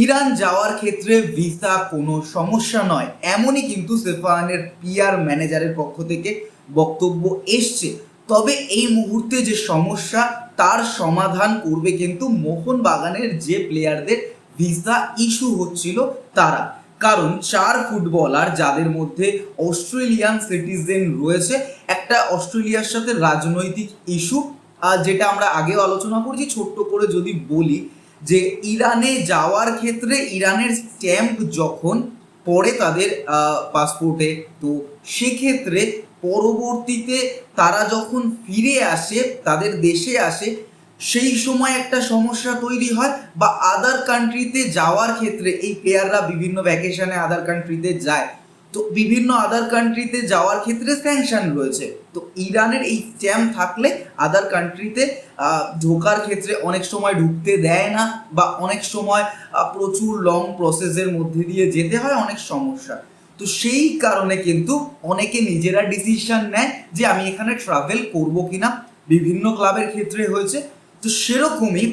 Iran যাওয়ার ক্ষেত্রে visa কোনো সমস্যা নয়। এমনই কিন্তু সেফানের পিআর ম্যানেজারের পক্ষ থেকে বক্তব্য এসছে। তবে এই মুহূর্তে যে সমস্যা, তার সমাধান করবে কিন্তু মোহনবাগানের যে প্লেয়ারদের ভিসা ইস্যু হচ্ছিল তারা। কারণ চার ফুটবলার যাদের মধ্যে অস্ট্রেলিয়ান সিটিজেন রয়েছে, একটা অস্ট্রেলিয়ার সাথে রাজনৈতিক ইস্যু আর যেটা আমরা আগেও আলোচনা করছি, ছোট্ট করে যদি বলি যে ইরানে যাওয়ার ক্ষেত্রে ইরানের স্ট্যাম্প যখন পড়ে তাদের পাসপোর্টে, তো সেক্ষেত্রে পরবর্তীতে তারা যখন ফিরে আসে, তাদের দেশে আসে, সেই সময় একটা সমস্যা তৈরি হয় বা আদার কান্ট্রিতে যাওয়ার ক্ষেত্রে এই প্লেয়াররা বিভিন্ন ভ্যাকেশনে আদার কান্ট্রিতে যায়। তো বিভিন্ন আদার কান্ট্রিতে যাওয়ার ক্ষেত্রে স্যাংশন রয়েছে। তো ইরানের এই স্ট্যাম্প থাকলে আদার কান্ট্রিতে ঢোকার ক্ষেত্রে অনেক সময় ঢুকতে দেয় না বা অনেক সময় প্রচুর লং প্রসেসের মধ্যে দিয়ে যেতে হয় অনেক সমস্যা। তো সেই কারণে কিন্তু অনেকে নিজেরা ডিসিশন নেয় যে আমি এখানে ট্রাভেল করব কিনা। বিভিন্ন ক্লাবের ক্ষেত্রে হয়েছে। তো সেরকমই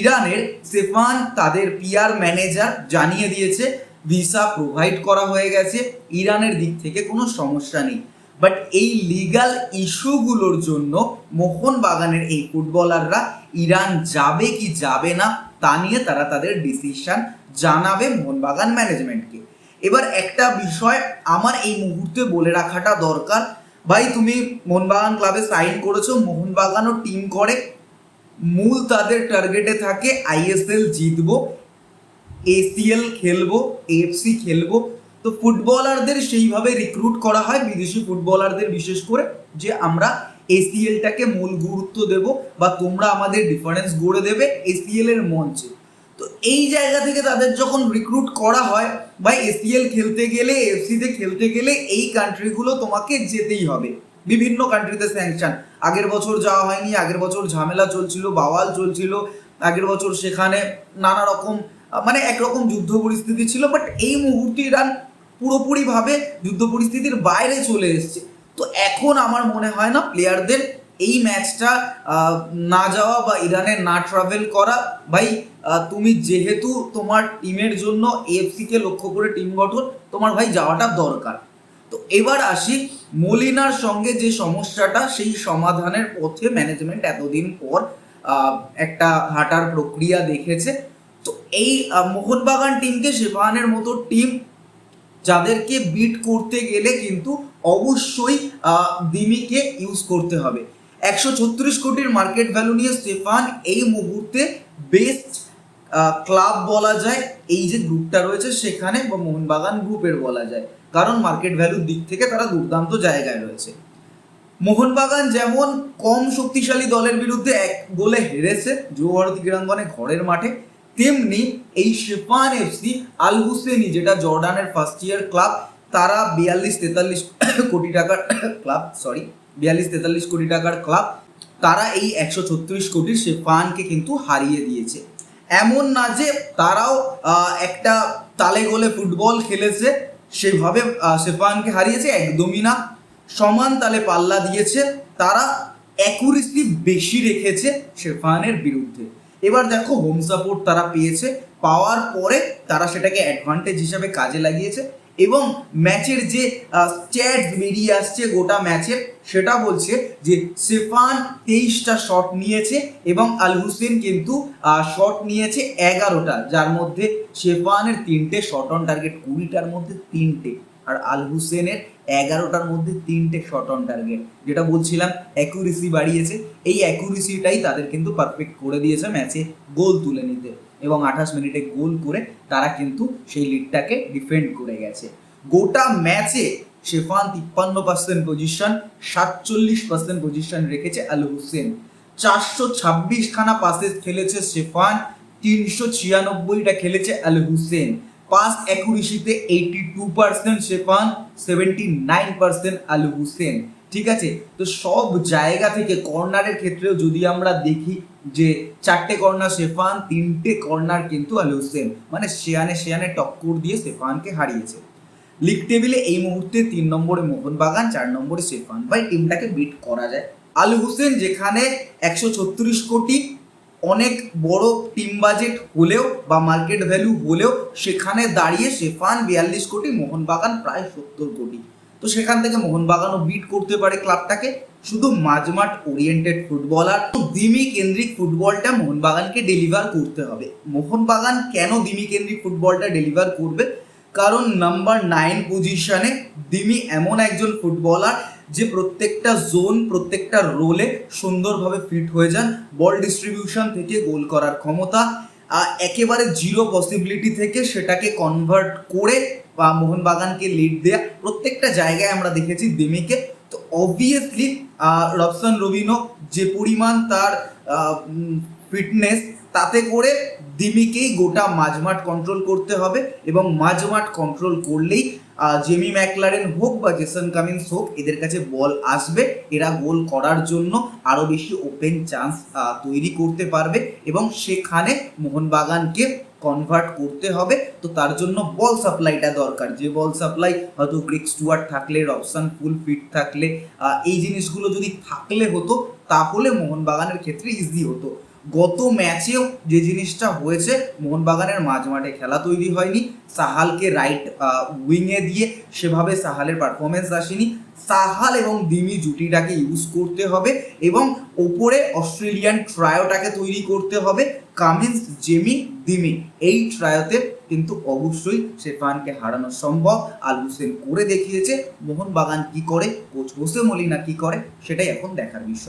ইরানের সেফান তাদের পিআর ম্যানেজার জানিয়ে দিয়েছে ভিসা প্রোভাইড করা হয়ে গেছে, ইরানের দিক থেকে কোনো সমস্যা নেই। বাট এই লিগাল ইস্যুগুলোর জন্য মোহনবাগানের এই ফুটবলাররা ইরান যাবে কি যাবে না, তা নিয়ে তারা তাদের ডিসিশন জানাবে মোহনবাগান ম্যানেজমেন্টকে এবার একটা বিষয় আমার এই মুহূর্তে বলে রাখাটা দরকার। ভাই, তুমি মোহনবাগান ক্লাবে সাইন করেছ, মোহনবাগানও টিম করে। মূল তাদের টার্গেটে থাকে আইএসএল জিতবো। এসিএল খেলব এফসি খেলব। তো ফুটবলারদের সেইভাবে রিক্রুট করা হয় বিদেশি ফুটবলারদের বিশেষ করে, যে আমরা এসিএলটাকে মূল গুরুত্ব দেব বা তোমরা আমাদের ডিফারেন্স গড়ে দেবে এসিএল এর মঞ্চে। তো এই জায়গা থেকে তাদের যখন রিক্রুট করা হয়, বা এসিএল খেলতে গেলে এফসিতে খেলতে গেলে এই কান্ট্রিগুলো তোমাকে যেতেই হবে। বিভিন্ন কান্ট্রিতে স্যাংশন আগের বছর যাওয়া হয়নি, আগের বছর ঝামেলা চলছিল, বাওয়াল চলছিল, আগের বছর সেখানে নানা রকম মানে একরকম যুদ্ধ পরিস্থিতি ছিল বাট এই মুহূর্তে ইরান পুরোপুরিভাবে যুদ্ধ পরিস্থিতির বাইরে চলে এসছে। তো এখন আমার মনে হয় না প্লেয়ারদের এই ম্যাচটা না যাওয়া বা ইরানে না ট্রাভেল করা, ভাই তুমি যেহেতু তোমার টিমের জন্য এফসি কে লক্ষ্য করে টিম গঠন, তোমার ভাই যাওয়াটা দরকার। তো এবার আসি মলিনার সঙ্গে যে সমস্যাটা, সেই সমাধানের পথে ম্যানেজমেন্ট এতদিন পর একটা হাঁটার প্রক্রিয়া দেখেছে। তো এই মোহনবাগান টিমকে শেফানের মতো টিম যাদেরকে বিট করতে গেলে কিন্তু অবশ্যই দিমিকে ইউজ করতে হবে। একশো ছত্রিশ কোটির মার্কেট ভ্যালু নিয়ে স্টেফান এই মুহূর্তে বেস্ট ক্লাব বলা যায়। এই যে গ্রুপটা রয়েছে সেখানে বা মোহনবাগান গ্রুপের বলা যায়। কারণ মার্কেট ভ্যালুর দিক থেকে তারা দুর্দান্ত জায়গায় রয়েছে। মোহনবাগান যেমন কম শক্তিশালী দলের বিরুদ্ধে এক গোলে হেরেছে যুব ভারতী ক্রীড়াঙ্গনে ঘরের মাঠে। তেমনি এই শেফান এফসি, আল হুসেনি যেটা জর্ডানের ফার্স্ট ইয়ার ক্লাব তারা বিয়াল্লিশ তেতাল্লিশ কোটি টাকার ক্লাব সরি বিয়াল্লিশ তেতাল্লিশ কোটি টাকার ক্লাব তারা এই একশো ছত্রিশ কোটির শেফানকে কিন্তু হারিয়ে দিয়েছে। এমন না যে তারাও একটা তালে গোলে ফুটবল খেলেছে, সেভাবে শেফানকে হারিয়েছে, একদমই না। সমান তালে পাল্লা দিয়েছে, তারা অ্যাকুরেসি বেশি রেখেছে শেফানের বিরুদ্ধে। এবার দেখো হোম সাপোর্ট তারা পেয়েছে, পাওয়ার পরে তারা সেটাকে অ্যাডভান্টেজ হিসাবে কাজে লাগিয়েছে এবং ম্যাচের যে স্ট্যাটস বেরিয়ে আসছে গোটা ম্যাচের সেটা বলছে যে সেফান তেইশটা শট নিয়েছে এবং আল হুসেন কিন্তু শট নিয়েছে এগারোটা, যার মধ্যে শেফানের তিনটে শট অন টার্গেট কুড়িটার মধ্যে তিনটে। আর আল হুসেনের এগারোটার মধ্যে তিনটে শট অন টার্গেট যেটা বলছিলাম অ্যাকুরেসি বাড়িয়েছে। এই অ্যাকুরেসিটাই তাদের কিন্তু পারফেক্ট করে দিয়েছে ম্যাচে গোল তুলে নিতে। এবং আঠাশ মিনিটে গোল করে তারা কিন্তু সেই লিডটাকে ডিফেন্ড করে গেছে। গোটা ম্যাচে শেফান তিপ্পান্ন পার্সেন্ট পজিশন সাতচল্লিশ পার্সেন্ট পজিশন রেখেছে আল হুসেন। চারশো ছাব্বিশ খানা পাসেস খেলেছে শেফান, তিনশো ছিয়ানব্বইটা খেলেছে আল হুসেন। পাস অ্যাকুরেসিতে এইটি টু পার্সেন্ট শেফান সেভেন্টি নাইন পার্সেন্ট আল হুসেন ঠিক আছে? তো সব জায়গা থেকে কর্নারের ক্ষেত্রেও যদি আমরা দেখি যে চারটে কর্নার শেফান তিনটে কর্নার কিন্তু আল হুসেন মানে শেয়ানে শেয়ানে টক্কর দিয়ে শেফানকে হারিয়েছে। লিগ টেবিলে এই মুহূর্তে তিন নম্বরে মোহনবাগান, চার নম্বরে শেফান ভাই টিমটাকে বিট করা যায়। আল হুসেন যেখানে একশো ছত্রিশ কোটি অনেক বড় টিম বাজেট হলেও বা মার্কেট ভ্যালু হলেও সেখানে দাঁড়িয়ে সেফান বিয়াল্লিশ কোটি, মোহনবাগান প্রায় সত্তর কোটি। তো সেখান থেকে মোহনবাগানও বিট করতে পারে ক্লাবটাকে শুধু মাঝমাঠ ওরিয়েন্টেড ফুটবলার দিমি কেন্দ্রিক ফুটবলটা মোহনবাগানকে ডেলিভার করতে হবে। মোহনবাগান কেন দিমি কেন্দ্রিক ফুটবলটা ডেলিভার করবে? কারণ নাম্বার নাইন পজিশনে দিমি এমন একজন ফুটবলার যে প্রত্যেকটা জোন প্রত্যেকটা রোলে সুন্দরভাবে ফিট হয়ে যান বল ডিস্ট্রিবিউশন থেকে গোল করার ক্ষমতা একেবারে জিরো পসিবিলিটি থেকে সেটাকে কনভার্ট করে, বা মোহনবাগানকে লিড দেয়া, প্রত্যেকটা জায়গায় আমরা দেখেছি দিমিকে। তো অবভিয়াসলি রবসান রবিনো যে পরিমাণ তার ফিটনেস তাতে করে দিমিকেই গোটা মাঝমাঠ কন্ট্রোল করতে হবে এবং মাঝমাঠ কন্ট্রোল করলেই জেমি ম্যাকলারেন হোক বা জেসন কামিন্স হোক, এদের কাছে বল আসবে। এরা গোল করার জন্য আরও বেশি ওপেন চান্স তৈরি করতে পারবে এবং সেখানে মোহনবাগানকে কনভার্ট করতে হবে। তো তার জন্য বল সাপ্লাইটা দরকার। যে বল সাপ্লাই হয়তো গ্রিক স্টুয়ার্ট থাকলে রবসান ফুল ফিট থাকলে এই জিনিসগুলো যদি থাকলে হতো, তাহলে মোহনবাগানের ক্ষেত্রে ইজি হতো। গত ম্যাচেও যে জিনিসটা হয়েছে, মোহনবাগানের মাঝমাঠে খেলা তৈরি হয়নি। সাহালকে রাইট উইংয়ে দিয়ে সেভাবে সাহালের পারফরমেন্স আসেনি। সাহাল এবং দিমি জুটিটাকে ইউজ করতে হবে এবং ওপরে অস্ট্রেলিয়ান ট্রায়োটাকে তৈরি করতে হবে। কামিন্স জেমি দিমি, এই ট্রায়োতে কিন্তু অবশ্যই শেফানকে হারানো সম্ভব। আল হোসেন করে দেখিয়েছে, মোহনবাগান কি করে, কোচ হোসে মলিনা কি করে, সেটাই এখন দেখার বিষয়।